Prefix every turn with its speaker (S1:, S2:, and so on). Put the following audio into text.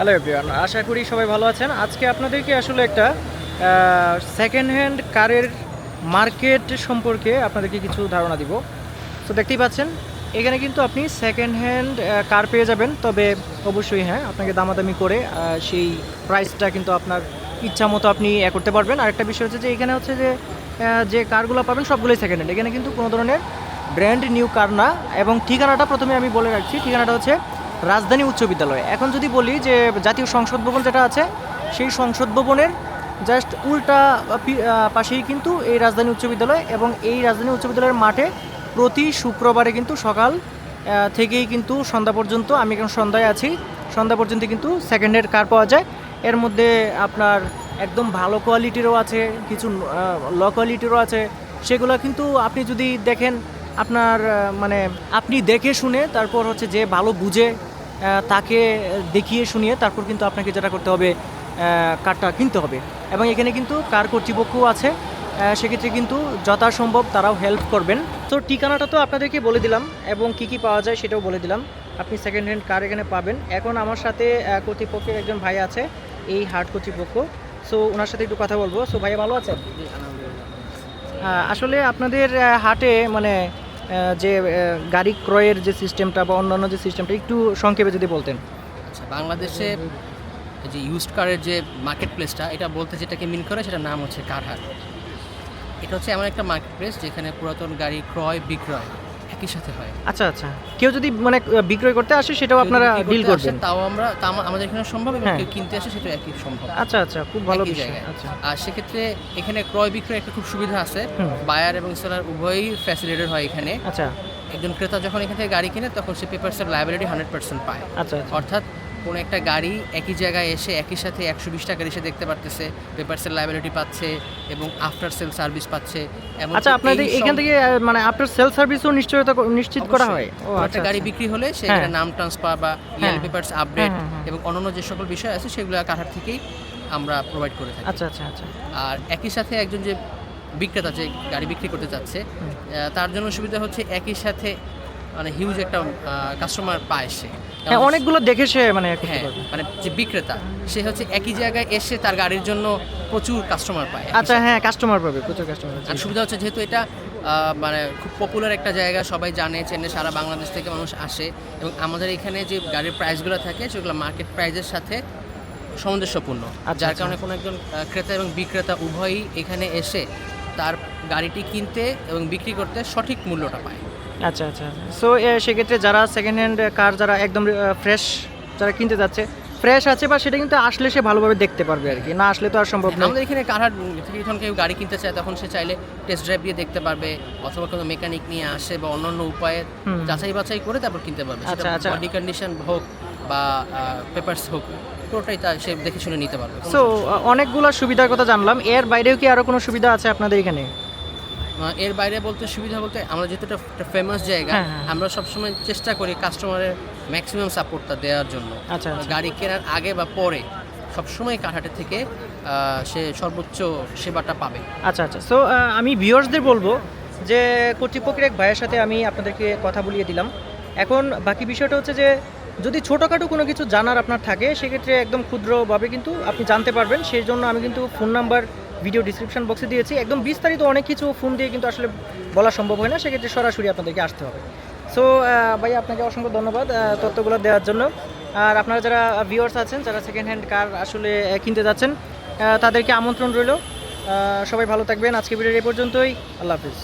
S1: Hello everyone আশা করি সবাই ভালো আছেন। আজকে আপনাদেরকে আসলে একটা সেকেন্ড হ্যান্ড কারের মার্কেট সম্পর্কে আপনাদেরকে কিছু ধারণা দিব। তো দেখতেই পাচ্ছেন, এখানে কিন্তু আপনি সেকেন্ড হ্যান্ড কার পেয়ে যাবেন। তবে অবশ্যই হ্যাঁ আপনাকে দামাদামি করে সেই প্রাইসটা কিন্তু আপনার ইচ্ছা মতো আপনি এ করতে পারবেন। আর একটা বিষয় হচ্ছে যে, এখানে হচ্ছে যে যে কারগুলো পাবেন সবগুলোই সেকেন্ড হ্যান্ড এখানে কিন্তু কোনো ধরনের ব্র্যান্ড নিউ কার না। এবং ঠিকানাটা প্রথমে আমি বলে রাখছি। ঠিকানাটা হচ্ছে রাজধানী উচ্চ বিদ্যালয়। এখন যদি বলি যে জাতীয় সংসদ ভবন যেটা আছে, সেই সংসদ ভবনের জাস্ট উল্টা পাশেই কিন্তু এই রাজধানী উচ্চ বিদ্যালয় এবং এই রাজধানী উচ্চ বিদ্যালয়ের মাঠে প্রতি শুক্রবারে কিন্তু সকাল থেকেই কিন্তু সন্ধ্যা পর্যন্ত আমি এখন সন্ধ্যায় আছি। সন্ধ্যা পর্যন্ত কিন্তু সেকেন্ড হ্যান্ড কার পাওয়া যায়। এর মধ্যে আপনার একদম ভালো কোয়ালিটিরও আছে, কিছু ল কোয়ালিটিরও আছে। সেগুলো কিন্তু আপনি যদি দেখেন, আপনার মানে আপনি দেখে শুনে তারপর হচ্ছে যে ভালো বুঝে তাকে দেখিয়ে শুনিয়ে তারপর কিন্তু আপনাকে যেটা করতে হবে কারটা কিনতে হবে। এবং এখানে কিন্তু কার কর্তৃপক্ষও আছে সেক্ষেত্রে কিন্তু যথাসম্ভব তারাও হেল্প করবেন। তো ঠিকানাটা তো আপনাদেরকে বলে দিলাম এবং কি কি পাওয়া যায় সেটাও বলে দিলাম। আপনি সেকেন্ড হ্যান্ড কার এখানে পাবেন। এখন আমার সাথে কর্তৃপক্ষের একজন ভাই আছে এই হাট কর্তৃপক্ষ। সো ওনার সাথে একটু কথা বলব। সো ভাইয়া ভালো আছেন? আহ, আসলে আপনাদের হাটে মানে যে গাড়ি ক্রয়ের যে সিস্টেমটা বা অন্যান্য যে সিস্টেমটা, একটু সংক্ষেপে যদি বলতেন।
S2: আচ্ছা বাংলাদেশে যে ইউজড কারের যে মার্কেট প্লেসটা এটা বলতে যেটাকে মিন করে সেটার নাম হচ্ছে কারহাট এটা হচ্ছে এমন একটা মার্কেট প্লেস যেখানে পুরাতন গাড়ি ক্রয়, বিক্রয় একই সাথে হয়।
S1: আচ্ছা আচ্ছা। কেউ যদি মানে বিক্রয় করতে আসে সেটাও আপনারা ডিল করবেন।
S2: তাও আমরা আমাদের এখানে সম্ভব এবং
S1: হ্যাঁ।
S2: কেউ কিনতে আসে সেটা একই সম্ভব।
S1: আচ্ছা আচ্ছা। খুব ভালো
S2: জায়গায়।
S1: আচ্ছা।
S2: আর সেক্ষেত্রে এখানে ক্রয় বিক্রয় একটা খুব সুবিধা আছে। বায়ার এবং সেলার উভয়ই ফ্যাসিলিটেড হয় এখানে।
S1: আচ্ছা।
S2: একজন ক্রেতা যখন এখান থেকে গাড়ি কিনে তখন সে পেপারসের লাইবিলিটি হান্ড্রেড পার্সেন্ট পায়।
S1: আচ্ছা আচ্ছা।
S2: অর্থাৎ কোনো একটা গাড়ি একই জায়গায় এসে একই সাথে একশো বিশ টাকার এসে দেখতে পারতেছে পেপারসেল লাইবিলিটি পাচ্ছে এবং আফটার সেল সার্ভিস পাচ্ছে
S1: আচ্ছা আপনাদের এখান থেকে মানে আপনার সেল সার্ভিসও নিশ্চয়তা নিশ্চিত করা হয় ও আচ্ছা
S2: একটা গাড়ি
S1: আচ্ছা।
S2: বিক্রি হলে
S1: হ্যাঁ।
S2: সেখানে নাম ট্রান্সফার বা
S1: হ্যাঁ।
S2: পেপারস আপডেট
S1: হ্যাঁ, হ্যাঁ, হ্যাঁ।
S2: এবং অন্যান্য যে সকল বিষয় আছে সেগুলো কাঠার থেকেই আমরা প্রোভাইড করে থাকি
S1: আচ্ছা আচ্ছা আচ্ছা
S2: আর একই সাথে একজন যে বিক্রেতা যে গাড়ি বিক্রি করতে চাচ্ছে তার জন্য সুবিধা হচ্ছে একই সাথে মানে হিউজ একটা কাস্টমার পায় সে।
S1: হ্যাঁ অনেকগুলো দেখে সে মানে
S2: হ্যাঁ মানে যে বিক্রেতা সে হচ্ছে একই জায়গায় এসে তার গাড়ির জন্য প্রচুর কাস্টমার পায়।
S1: আচ্ছা হ্যাঁ কাস্টমার পাবে প্রচুর কাস্টমার
S2: আর সুবিধা হচ্ছে যেহেতু এটা মানে খুব পপুলার একটা জায়গা সবাই জানে চেনে সারা বাংলাদেশ থেকে মানুষ আসে। এবং আমাদের এখানে যে গাড়ির প্রাইসগুলো থাকে সেগুলো মার্কেট প্রাইসের সাথে সামঞ্জস্যপূর্ণ।
S1: আচ্ছা,
S2: যার
S1: আচ্ছা।
S2: কারণে কোনো একজন ক্রেতা এবং বিক্রেতা উভয়ই এখানে এসে তার গাড়িটি কিনতে এবং বিক্রি করতে সঠিক মূল্যটা পায়।
S1: আচ্ছা আচ্ছা সো সেক্ষেত্রে যারা সেকেন্ড হ্যান্ড কার যারা একদম ফ্রেশ যারা কিনতে যাচ্ছে ফ্রেশ আছে বা সেটা কিন্তু আসলে সে ভালোভাবে দেখতে পারবে আর কি। না আসলে তো আর সম্ভব নয়।
S2: আমাদের এখানে কারহাট থেকে যখন কেউ গাড়ি কিনতে চায় তখন সে চাইলে টেস্ট ড্রাইভ দিয়ে দেখতে পারবে অথবা কোনো মেকানিক নিয়ে আসে বা অন্যান্য উপায়ে যাচাই বাছাই করে তারপর কিনতে পারবে।
S1: আচ্ছা, আচ্ছা।
S2: বডি কন্ডিশন হোক বা পেপারস হোক পুরোটাই তা সে দেখে শুনে নিতে পারবে।
S1: সো অনেকগুলো সুবিধার কথা জানলাম। এর বাইরেও কি আরও কোনো সুবিধা আছে আপনাদের এখানে?
S2: এর বাইরে বলতে সুবিধা বলতে আমরা যেহেতু একটা ফেমাস জায়গা
S1: হ্যাঁ, হ্যাঁ।
S2: আমরা সবসময় চেষ্টা করি কাস্টমারের ম্যাক্সিমাম সাপোর্টটা দেওয়ার জন্য।
S1: আচ্ছা, আচ্ছা।
S2: গাড়ি কেনার আগে বা পরে সবসময় কাঠাটে থেকে সে সর্বোচ্চ সেবাটা পাবে।
S1: আচ্ছা আচ্ছা। সো আমি ভিউয়ার্সদের বলব যে কর্তৃপক্ষের এক ভাইয়ের সাথে আমি আপনাদেরকে কথা বলিয়ে দিলাম। এখন বাকি বিষয়টা হচ্ছে যে যদি ছোটোখাটো কোনো কিছু জানার আপনার থাকে সেক্ষেত্রে একদম ক্ষুদ্রভাবে কিন্তু আপনি জানতে পারবেন। সেই জন্য আমি কিন্তু ফোন নাম্বার ভিডিও ডিসক্রিপশন বক্সে দিয়েছি। একদম বিস্তারিত অনেক কিছু ফোন দিয়ে কিন্তু আসলে বলা সম্ভব হয় না, সেক্ষেত্রে সরাসরি আপনাদেরকে আসতে হবে। সো ভাই, আপনাকে অসংখ্য ধন্যবাদ তথ্যগুলো দেওয়ার জন্য। আর আপনারা যারা ভিউয়ার্স আছেন, যারা সেকেন্ড হ্যান্ড কার আসলে কিনতে যাচ্ছেন তাদেরকে আমন্ত্রণ রইল। সবাই ভালো থাকবেন। আজকে ভিডিও এই পর্যন্তই। আল্লাহ হাফিজ।